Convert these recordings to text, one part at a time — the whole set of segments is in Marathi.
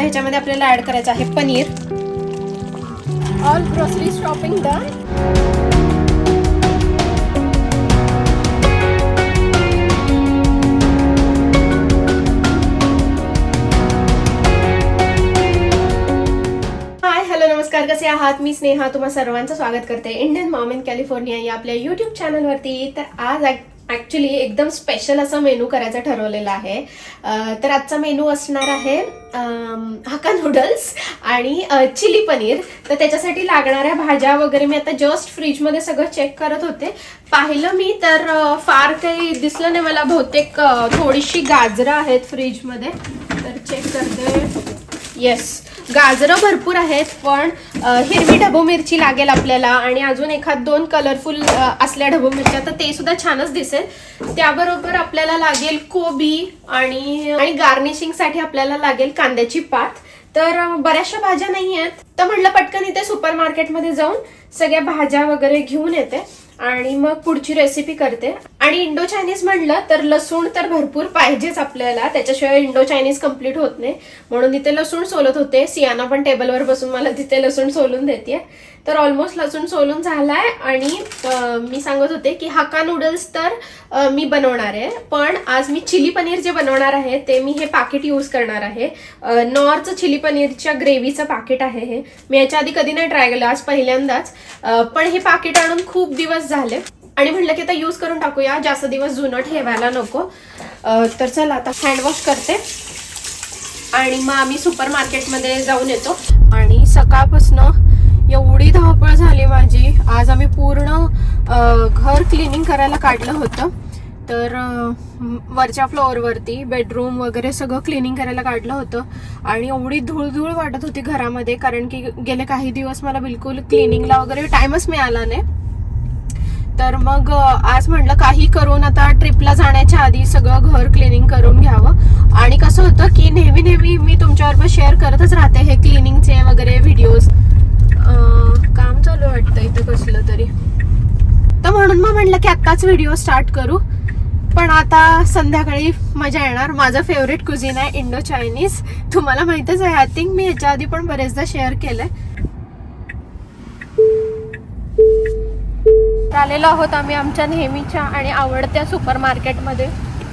आता ह्याच्यामध्ये आपल्याला ऍड करायचं आहे paneer. All grocery shopping done hi hello नमस्कार. कसे आहात? मी स्नेहा. तुम्हा सर्वांचं स्वागत करते. इंडियन मॉम इन कॅलिफोर्निया या आपल्या युट्यूब चॅनलवरती तर आज ॲक्च्युली एकदम स्पेशल असा मेनू करायचा ठरवलेला आहे. तर आजचा मेनू असणार आहे अं, हक्का नूडल्स आणि चिली पनीर. तर त्याच्यासाठी लागणाऱ्या भाज्या वगैरे मी आता जस्ट फ्रीजमध्ये सगळं चेक करत होते. पाहिलं मी तर फार काही दिसलं नाही मला. बहुतेक थोडीशी गाजरं आहेत फ्रीजमध्ये तर चेक करते. येस गाजरं भरपूर आहेत पण हिरवी ढबू मिरची लागेल आपल्याला आणि अजून एखाद दोन कलरफुल असल्या ढबू मिरच्या तर ते सुद्धा छानच दिसेल. त्याबरोबर आपल्याला लागेल कोबी आणि आणि गार्निशिंगसाठी आपल्याला लागेल कांद्याची पात. तर बऱ्याचशा भाज्या नाही आहेत. तर म्हटलं पटकन इथे सुपर मार्केटमध्ये जाऊन सगळ्या भाज्या वगैरे घेऊन येते. आणि मग पुढची रेसिपी करते. आणि इंडो चायनीज म्हणलं तर लसूण तर भरपूर पाहिजेच आपल्याला. त्याच्याशिवाय इंडो चायनीज कंप्लीट होत नाही. म्हणून तिथे लसूण सोलत होते. सियाना पण टेबलवर बसून मला तिथे लसूण सोलून देते तर ऑलमोस्ट लसूण सोलून झालाय. आणि मी सांगत होते की हक्का नूडल्स तर मी बनवणार आहे. पण आज मी चिली पनीर जे बनवणार आहे ते मी हे पाकिट यूज करणार आहे. नॉर्थ नॉरचं चिली पनीरच्या ग्रेव्हीचं पाकिट आहे हे. मी याच्या आधी कधी नाही ट्राय केलं आज पहिल्यांदाच. पण हे पाकिट आणून खूप दिवस झाले. आणि म्हटलं की आता यूज करून टाकूया जास्त दिवस जुनं ठेवायला नको. तर चला आता हँडवॉश करते. आणि मग आम्ही सुपर मार्केटमध्ये जाऊन येतो. आणि सकाळपासनं एवढी धावपळ झाली माझी. आज आम्ही पूर्ण घर क्लिनिंग करायला काढलं होतं. तर वरच्या फ्लोअरवरती बेडरूम वगैरे सगळं क्लिनिंग करायला काढलं होतं. आणि एवढी धूळधूळ वाटत होती घरामध्ये कारण की गेले काही दिवस मला बिलकुल क्लिनिंगला वगैरे टाइमच मिळाला नाही. तर मग आज म्हटलं काही करून आता ट्रिपला जाण्याच्या आधी सगळं घर क्लिनिंग करून घ्यावं. आणि कसं होतं की नेहमी नेहमी मी तुमच्याबरोबर शेअर करतच राहते हे क्लिनिंगचे वगैरे व्हिडिओज काम चालू वाटतं इथं कसलं तरी. तर म्हणून मग म्हटलं की आत्ताच व्हिडिओ स्टार्ट करू. पण आता संध्याकाळी मजा येणार. माझं फेवरेट कुझिन आहे इंडो चायनीज. तुम्हाला माहितच आहे आय थिंक मी याच्या आधी पण बरेचदा शेअर केलंय. आलेलो आहोत आम्ही आमच्या नेहमीच्या आणि आवडत्या सुपर मार्केटमध्ये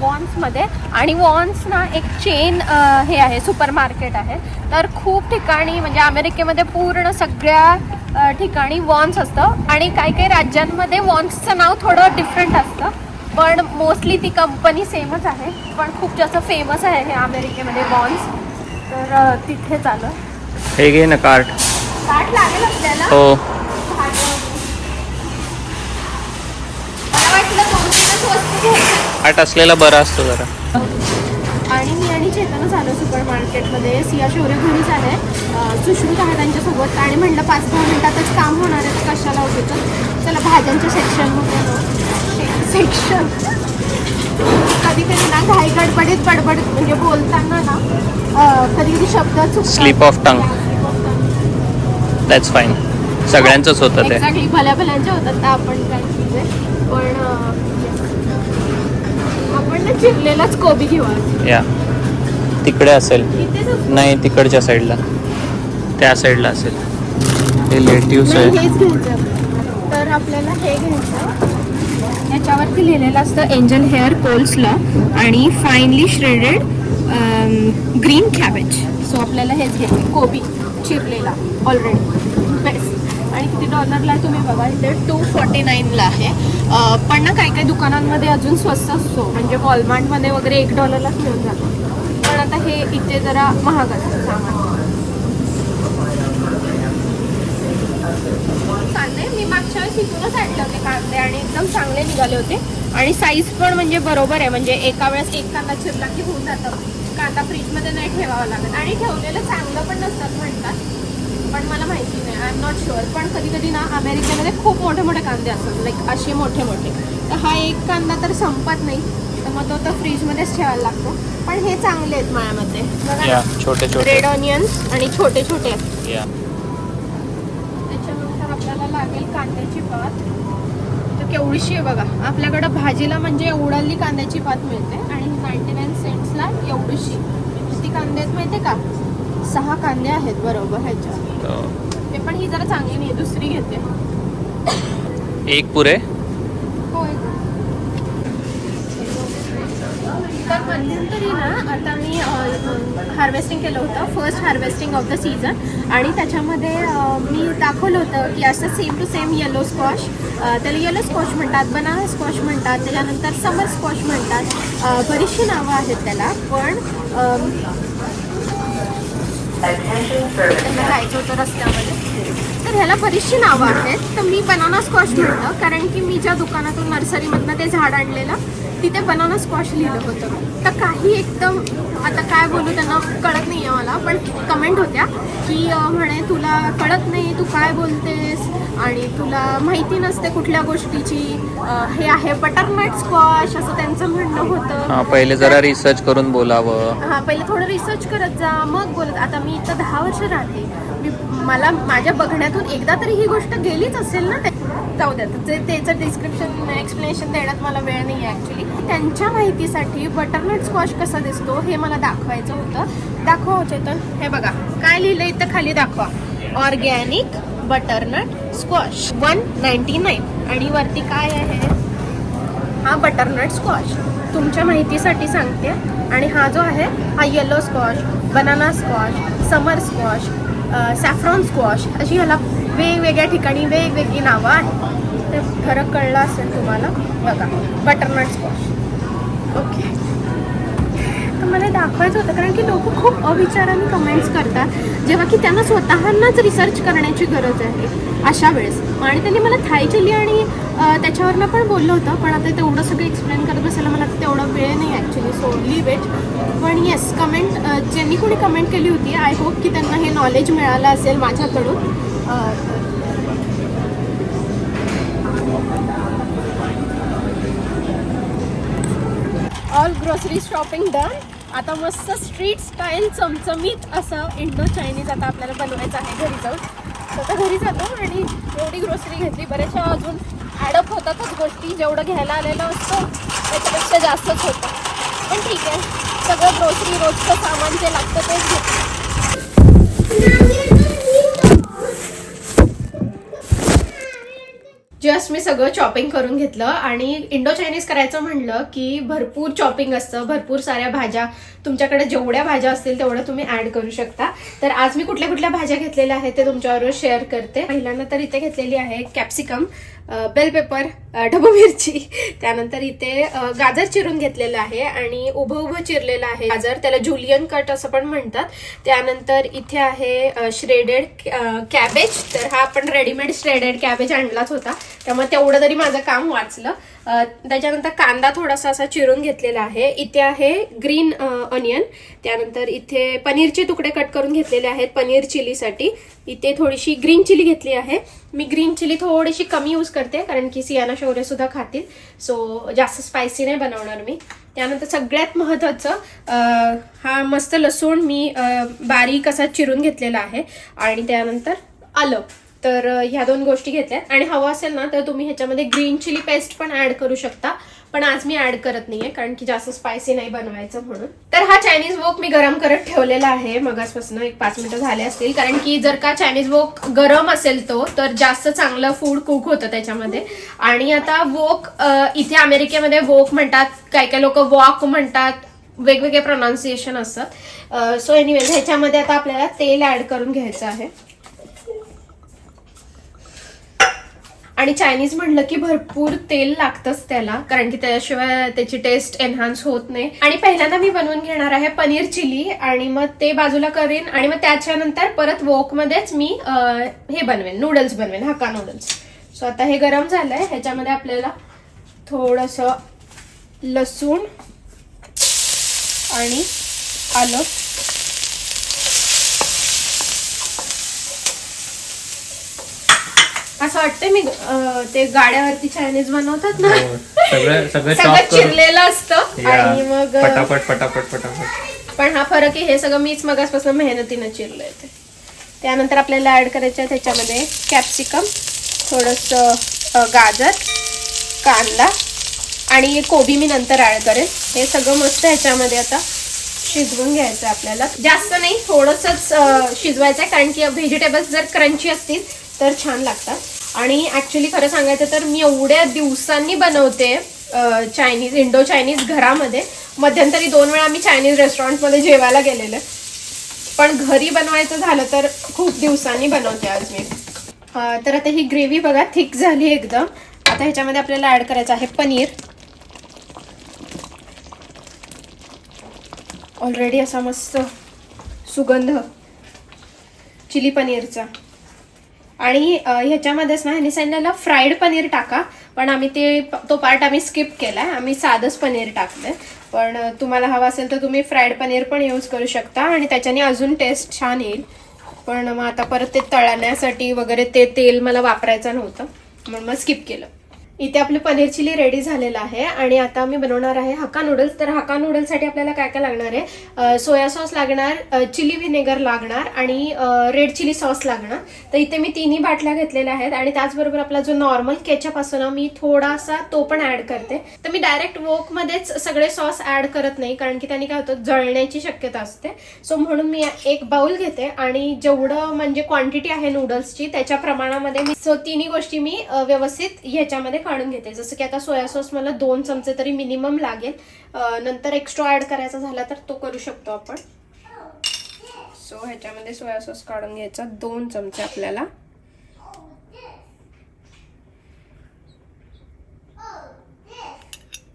वॉन्समध्ये. आणि वॉन्स ना एक चेन हे आहे सुपर मार्केट आहे. तर खूप ठिकाणी म्हणजे अमेरिकेमध्ये पूर्ण सगळ्या ठिकाणी वॉन्स असतं. आणि काही काही राज्यांमध्ये वॉन्सचं नाव थोडं डिफरंट असतं. पण मोस्टली ती कंपनी सेमच आहे. पण खूप जास्त फेमस आहे हे अमेरिकेमध्ये वॉन्स. तर अ, तिथे आलं. हे घे ना कार्ट ताट लागेल आपल्याला? हो. कार्ट असलेला बरा असतो जरा. आणि मी आणि चेतन झालो सुपर मार्केटमध्ये. सिया शौर्य घरीच आहे सुश्रुत आहे त्यांच्यासोबत आणि म्हणलं पाच दहा मिनिटातच काम होणार आहे. तर कशाला होतं चला भाज्यांच्या सेक्शनमध्ये सेक्शन कधी कधी ना घाई गडबडीत बडबड म्हणजे बोलताना ना कधी कधी शब्द Slip of tongue. That's fine सगळ्यांचंच होतं ते. भल्या भल्यांच्या होतात. आपण काय पण चिरलेलाच कोबी घेऊ. या. तिकडे असेल. नाही तिकडच्या साईडला. त्या साईडला असेल. हे लेटिव्स नाही, आहे हेच घ्यायचं. तर आपल्याला हे घ्यायचं. याच्यावरती लिहिलेलं असतं एंजल हेअर कोल्सला आणि finally shredded green cabbage. So आपल्याला हेच घ्यायचं. कोबी चिरलेला. ऑलरेडी बेस्ट आणि किती डॉलरला आहे तुम्ही बघा इथे टू फॉर्टी नाईनला आहे. पण ना काही काही दुकानांमध्ये अजून स्वस्त असतो. म्हणजे वॉलमार्टमध्ये वगैरे एक डॉलरलाच मिळून जातो. पण आता हे इथे जरा महाग असतं सामान. कांदे मी मागच्या वेळेस इथूनच आणले होते कांदे आणि एकदम चांगले निघाले होते. आणि साईज पण म्हणजे बरोबर आहे. म्हणजे एका वेळेस एक कांदा चिरला की होऊन जातं. कांदा फ्रीजमध्ये नाही ठेवावा लागत. आणि ठेवलेलं चांगलं पण नसतात म्हणतात. पण मला माहिती नाही. आय एम नॉट शुअर पण कधी कधी ना अमेरिकेमध्ये खूप मोठे मोठे कांदे असतात. लाईक असे मोठे मोठे. तर हा एक कांदा तर संपत नाही. तर मग तो तर फ्रीजमध्येच ठेवायला लागतो. पण हे चांगले आहेत माझ्यामध्ये बघा छोटे छोटे. रेड ऑनियन्स आणि छोटे छोटे. आहेत त्याच्यानंतर आपल्याला लागेल कांद्याची पात. तर केवढीशी आहे बघा. आपल्याकडं भाजीला म्हणजे एवढाली कांद्याची पात मिळते. आणि नाईन्टी नाईन सेंट्सला एवढीशी. किती कांदे आहेत माहिती का? सहा कांदे आहेत बरोबर ह्याच्यात. तो ते पण ही जरा चांगली नाही दुसरी घेते. एक पुरे? तर मध्यंतरी ना आता मी हार्वेस्टिंग केलं होतं first harvesting of the season आणि त्याच्यामध्ये अ, मी दाखवलं होतं की असं same to same yellow squash त्याला येलो स्क्वॉश म्हणतात बनाना स्क्वॉश म्हणतात त्याच्यानंतर समर स्क्वॉश म्हणतात. अ, बरीचशी नावं आहेत त्याला पण अम, जायचं होतं रस्त्यामध्ये. तर ह्याला बरीचशी नावं आहेत. तर मी बनाना स्कॉश म्हटलं कारण की मी ज्या दुकानातून नर्सरीमधनं ते झाड आणलेलं तिथे बनाना स्कॉश लिहिलं होतं. तर काही एकदम आता काय बोलू त्यांना कळत नाही आहे मला पण कमेंट होत्या की म्हणे तुला कळत नाही तू काय बोलतेस? आणि तुला माहिती नसते कुठल्या गोष्टीची हे आहे बटरनट स्क्वॉश असं त्यांचं म्हणणं होतं. हा पहिले जरा रिसर्च करून बोलावं. हा पहिले थोडं रिसर्च करत जा मग बोलत आता मी इथं दहा वर्ष राहते. मी मला माझ्या बघण्यातून एकदा तरी ही गोष्ट गेलीच असेल ना जाऊ द्या ते त्याचं डिस्क्रिप्शन एक्सप्लेनेशन देण्यात मला वेळ नाही आहे ॲक्च्युली त्यांच्या माहितीसाठी बटरनट स्क्वॉश कसा दिसतो हे मला दाखवायचं होतं. दाखवा चेतन. हे बघा काय लिहिलं इथं खाली दाखवा. Organic butternut squash one ninety nine आणि वरती काय आहे? हा बटरनट स्क्वॉश तुमच्या माहितीसाठी सांगते. आणि हा जो आहे हा yellow squash banana squash summer squash saffron squash अशी ह्याला वेगवेगळ्या ठिकाणी वेगवेगळी नावं आहेत. ते फरक कळलं असेल तुम्हाला बघा बटरनट स्क्वॉश ओके तर मला दाखवायचं होतं कारण की लोक खूप अविचाराने कमेंट्स करतात. जेव्हा की त्यांना स्वतःनाच रिसर्च करण्याची गरज आहे अशा वेळेस. आणि त्यांनी मला थाय चिली आणि त्याच्यावरनं पण बोललं होतं पण आता तेवढं सगळं एक्सप्लेन करत बसायला मला तेवढा वेळ नाही ॲक्च्युली सोडली वेट पण येस कमेंट ज्यांनी कोणी कमेंट केली होती आय होप की त्यांना हे नॉलेज मिळालं असेल माझ्याकडून. ऑल ग्रोसरी शॉपिंग डन आता मस्त स्ट्रीट स्टाईल चमचमीत असं इंडो चायनीज आता आपल्याला बनवायचं आहे घरी जाऊन. तर घरी जातो आणि एवढी ग्रोसरी घेतली. बऱ्याचशा अजून ॲडअप होतातच गोष्टी. जेवढं घ्यायला आलेलं असतं त्याच्यापेक्षा जास्तच होतं. पण ठीक आहे. सगळं ग्रोसरी रोजचं सामान जे लागतं तेच घेतो जस्ट मी सगळं चॉपिंग करून घेतलं आणि इंडो चायनीज करायचं म्हणलं की भरपूर चॉपिंग असतं भरपूर साऱ्या भाज्या. तुमच्याकडे जेवढ्या भाज्या असतील तेवढ्या तुम्ही ऍड करू शकता. तर आज मी कुठल्या कुठल्या भाज्या घेतलेल्या आहेत ते तुमच्याबरोबर शेअर करते. पहिल्यांदा तर इथे घेतलेली आहे कॅप्सिकम बेल पेपर ढबू मिरची. त्यानंतर इथे गाजर चिरून घेतलेलं आहे आणि उभं उभं चिरलेलं आहे. गाजर त्याला जुलियन कट असं पण म्हणतात. त्यानंतर इथे आहे श्रेडेड कॅबेज तर हा आपण रेडीमेड श्रेडेड कॅबेज आणलाच होता. त्यामुळे तेवढं तरी माझं काम वाचलं. त्याच्यानंतर कांदा थोडासा असा चिरून घेतलेला आहे. इथे आहे ग्रीन ऑनियन त्यानंतर इथे पनीरचे तुकडे कट करून घेतलेले आहेत पनीर चिलीसाठी. इथे थोडीशी ग्रीन चिली घेतली आहे. मी ग्रीन चिली थोडीशी कमी यूज करते कारण की सियाना शौर्य सुद्धा खातील. सो जास्त स्पायसी नाही बनवणार मी. त्यानंतर सगळ्यात महत्त्वाचं हा मस्त लसूण मी बारीक असा चिरून घेतलेला आहे. आणि त्यानंतर आलं. तर ह्या दोन गोष्टी घेतल्यात. आणि हवं असेल ना तर तुम्ही ह्याच्यामध्ये ग्रीन चिली पेस्ट पण ऍड करू शकता. पण आज मी ऍड करत नाहीये कारण की जास्त स्पायसी नाही बनवायचं म्हणून. तर हा चायनीज वोक मी गरम करत ठेवलेला आहे. मगासपासून एक पाच मिनिटं झाले असतील. कारण की जर का चायनीज वोक गरम असेल तो तर जास्त चांगलं फूड कुक होतं त्याच्यामध्ये. आणि आता वोक इथे अमेरिकेमध्ये वोक म्हणतात काही काही लोक वॉक म्हणतात वेगवेगळे प्रोनाऊन्सिएशन असतात. सो एनिवेज ह्याच्यामध्ये आता आपल्याला तेल ऍड करून घ्यायचं आहे. आणि चायनीज म्हणलं की भरपूर तेल लागतंच त्याला कारण की त्याशिवाय त्याची टेस्ट एनहान्स होत नाही. आणि पहिल्यांदा मी बनवून घेणार आहे पनीर चिली आणि मग ते बाजूला करेन आणि मग त्याच्यानंतर परत वॉकमध्येच मी हे बनवेन नूडल्स बनवेन हक्का नूडल्स सो आता हे गरम झालंय ह्याच्यामध्ये आपल्याला थोडस लसूण आणि आलं. असं वाटतंय मी अं, ते गाड्यावरती चायनीज बनवतात ना. हो, सगळं सगळं सगळं चॉप करून चिरलेलं असतं. आणि मग अं, पटापट पटापट पटापट. पण हा फरक आहे हे सगळं मीच मगासपासून मेहनतीनं चिरलंय ते. त्यानंतर आपल्याला ऍड करायचं आहे त्याच्यामध्ये कॅप्सिकम थोडस गाजर कांदा आणि कोबी मी नंतर ऍड करेन. हे सगळं मस्त ह्याच्यामध्ये आता शिजवून घ्यायचं आपल्याला. जास्त नाही थोडंसंच शिजवायचं आहे कारण की व्हेजिटेबल्स जर क्रंची असतील तर छान लागतात. आणि ॲक्च्युली खरं सांगायचं तर मी एवढ्या दिवसांनी बनवते चायनीज इंडो चायनीज घरामध्ये. मध्यंतरी दोन वेळा मी चायनीज रेस्टॉरंटमध्ये जेवायला गेलेलं. पण घरी बनवायचं झालं तर खूप दिवसांनी बनवते आज मी. तर आता ही ग्रेव्ही बघा थिक झाली एकदम. आता ह्याच्यामध्ये आपल्याला ॲड करायचं आहे पनीर. ऑलरेडी असा मस्त सुगंध. चिली पनीरचा. आणि ह्याच्यामध्येच ना ह्याने सांगितलेलं फ्राईड पनीर टाका. पण आम्ही ते तो पार्ट आम्ही स्किप केलाय. आम्ही साधंच पनीर टाकलंय. पण तुम्हाला हवं असेल तर तुम्ही फ्राईड पनीर पण यूज करू शकता आणि त्याच्याने अजून टेस्ट छान येईल. पण मग आता परत ते तळण्यासाठी वगैरे ते तेल मला वापरायचं नव्हतं. म्हणून मग स्किप केलं. इथे आपली पनीर चिली रेडी झालेलं आहे. आणि आता मी बनवणार आहे हक्का नूडल्स तर हक्का नूडल्ससाठी आपल्याला काय काय लागणार आहे? सोया सॉस लागणार चिली व्हिनेगर लागणार आणि रेड चिली सॉस लागणार. तर इथे मी तिन्ही बाटल्या घेतलेल्या आहेत आणि त्याचबरोबर आपला जो नॉर्मल केचप असतो ना मी थोडासा तो पण ऍड करते. तर मी डायरेक्ट वोकमध्येच सगळे सॉस ऍड करत नाही कारण की त्यांनी काय होतं जळण्याची शक्यता असते. सो म्हणून मी एक बाउल घेते आणि जेवढं म्हणजे क्वांटिटी आहे नूडल्सची त्याच्या प्रमाणामध्ये मी सो तिन्ही गोष्टी मी व्यवस्थित ह्याच्यामध्ये काढून घेते. जसं की आता सोया सॉस मला दोन चमचे तरी मिनिमम लागेल. नंतर एक्स्ट्रा ऍड करायचा झाला तर तो करू शकतो आपण. सो ह्याच्यामध्ये सोया सॉस काढून घ्यायचा दोन चमचे आपल्याला.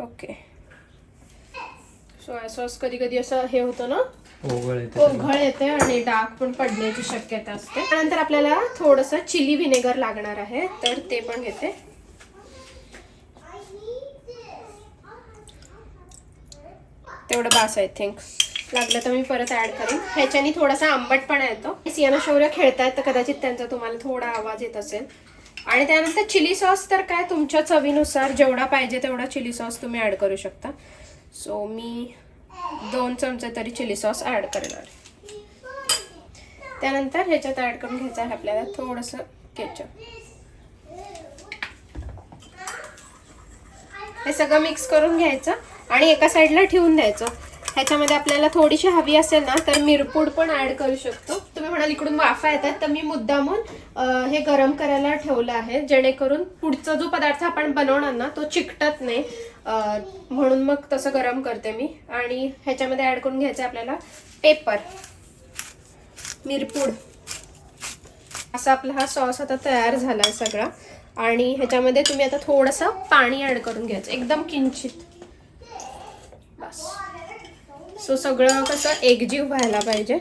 ओके सोया सॉस कधी कधी असं हे होतं ना? ओघळ येते आणि डाग पण पडण्याची शक्यता असते. त्यानंतर आपल्याला थोडस चिली व्हिनेगर लागणार आहे. तर ते पण घेते. तेवढं बास आय थिंक. लागलं तर मी परत ऍड करेन. ह्याच्याने थोडासा आंबटपणा येतो. सियाना शौर्य खेळतायत तर कदाचित त्यांचा तुम्हाला थोडा आवाज येत असेल. आणि त्यानंतर चिली सॉस तर काय तुमच्या चवीनुसार जेवढा पाहिजे तेवढा चिली सॉस तुम्ही ऍड करू शकता. सो मी दोन चमचे तरी चिली सॉस ऍड करणार. त्यानंतर ह्याच्यात ऍड करून घ्यायचं आहे आपल्याला थोडंसं केचप हे सगळं मिक्स करून घ्यायचं. आणि एका साईडला ठेवून द्यायचं. ह्याच्यामध्ये आपल्याला थोडीशी हवी असेल ना तर मिरपूड पण ऍड करू शकतो. तुम्ही म्हणाल इकडून वाफा येतात तर मी मुद्दामून हे गरम करायला ठेवलं आहे जेणेकरून पुढचा जो पदार्थ आपण बनवणार ना तो चिकटत नाही. म्हणून मग तसं गरम करते मी. आणि ह्याच्यामध्ये ऍड करून घ्यायचं आहे आपल्याला पेपर मिरपूड. असा आपला हा सॉस आता तयार झाला आहे सगळा. आणि ह्याच्यामध्ये तुम्ही आता थोडंसं पाणी ॲड करून घ्यायचं. एकदम किंचित. सो सगळं कसं एकजीव व्हायला पाहिजे.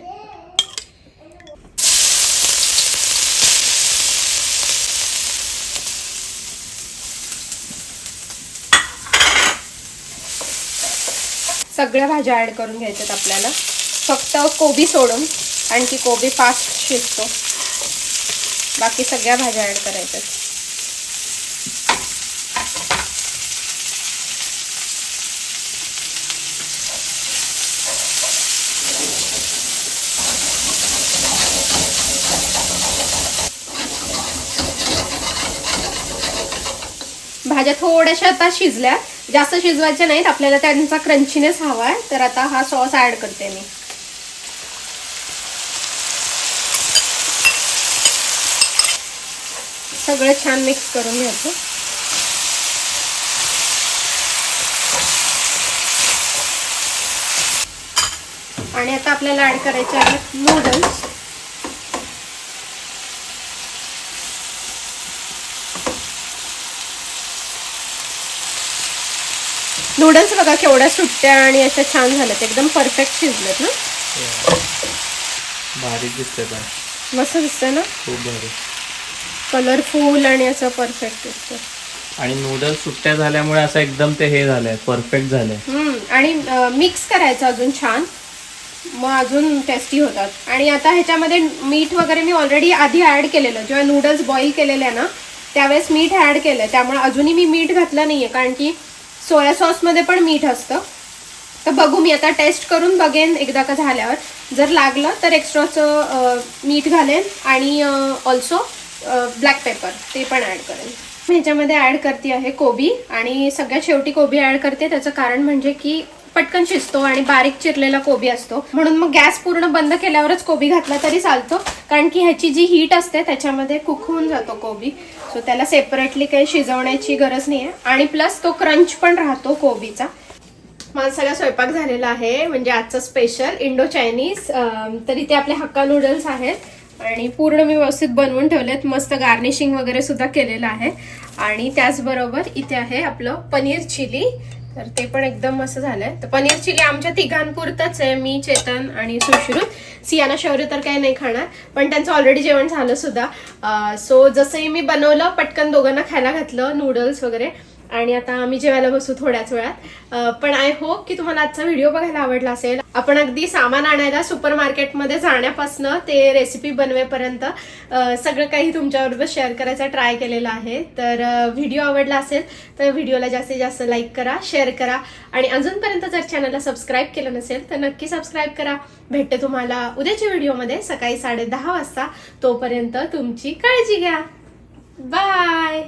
सगळ्या भाज्या ऍड करून घ्यायच्यात आपल्याला. फक्त कोबी सोडून आणखी कोबी फास्ट शिजतो. बाकी सगळ्या भाज्या ऍड करायच्यात. भाज्या थोड्याशा आता शिजल्या. जास्त शिजवायच्या नाहीत. आपल्याला त्यांचा क्रंचीनेस हवा आहे. तर आता हा सॉस ऍड करते मी. सगळं छान मिक्स करून घ्यायचं. आणि आता आपल्याला ऍड करायचे आहेत नूडल्स. नूडल्स बघा केवढ्या सुट्ट्या आणि अशा छान झाल्यात. एकदम परफेक्ट शिजलेत ना? भारी दिसते पण. मस्त दिसतंय ना? खूप भारी. कलरफुल आणि असं परफेक्ट दिसतंय. आणि नूडल्स सुट्ट्या झाल्यामुळे असं एकदम ते हे झालंय परफेक्ट झालंय. हम्म, आणि मिक्स करायचं अजून छान. मग अजून टेस्टी होतात. आणि आता ह्याच्यामध्ये मीठ वगैरे मी ऑलरेडी आधी ऍड केलेलं. जेव्हा नूडल्स बॉईल केलेले आहे ना त्यावेळेस मीठ ऍड केलंय. त्यामुळे अजूनही मी मीठ घातलं नाहीये. कारण की सोया सॉसमध्ये पण मीठ असतं. तर बघू मी आता टेस्ट करून बघेन एकदा का झाल्यावर. जर लागलं तर एक्स्ट्राचं मीठ घालेन आणि ऑल्सो ब्लॅक पेपर ते पण ॲड करेन. मी ह्याच्यामध्ये ॲड करते आहे कोबी आणि सगळ्यात शेवटी कोबी ॲड करते. त्याचं कारण म्हणजे की पटकन शिजतो आणि बारीक चिरलेला कोबी असतो. म्हणून मग गॅस पूर्ण बंद केल्यावरच कोबी घातला तरी चालतो. कारण की ह्याची जी हीट असते त्याच्यामध्ये कुक होऊन जातो कोबी. सो त्याला सेपरेटली काही शिजवण्याची गरज नाही आहे आणि प्लस तो क्रंच पण राहतो कोबीचा. माझा सगळा स्वयंपाक झालेला आहे. म्हणजे आजचं स्पेशल इंडो चायनीज तरी तर इथे आपले हक्का नूडल्स आहेत. आणि पूर्ण मी व्यवस्थित बनवून ठेवलेत. मस्त गार्निशिंग वगैरे सुद्धा केलेलं आहे. आणि त्याचबरोबर इथे आहे आपलं पनीर चिली. तर ते पण एकदम मस्त झालंय. तर पनीर चिली आमच्या तिघांपुरतच आहे. मी चेतन आणि सुश्रुत. सियाना शौर्य तर काही नाही खाणार पण त्यांचं ऑलरेडी जेवण झालं सुद्धा. सो जसंही मी बनवलं पटकन दोघांना खायला घातलं नूडल्स वगैरे. आणि आता आम्ही जेवायला बसू थोड्याच वेळात. पण आय होप की तुम्हाला आजचा व्हिडिओ बघायला आवडला असेल. आपण अगदी सामान आणायला सुपर मार्केटमध्ये जाण्यापासनं ते रेसिपी बनवेपर्यंत सगळं काही तुमच्याबरोबर शेअर करायचा ट्राय केलेला आहे. तर व्हिडिओ आवडला असेल तर व्हिडिओला जास्तीत जास्त लाईक करा शेअर करा. आणि अजूनपर्यंत जर चॅनलला सबस्क्राईब केलं नसेल तर नक्की सबस्क्राईब करा. भेटते तुम्हाला उद्याच्या व्हिडिओमध्ये सकाळी साडे दहा वाजता. तोपर्यंत तुमची काळजी घ्या. बाय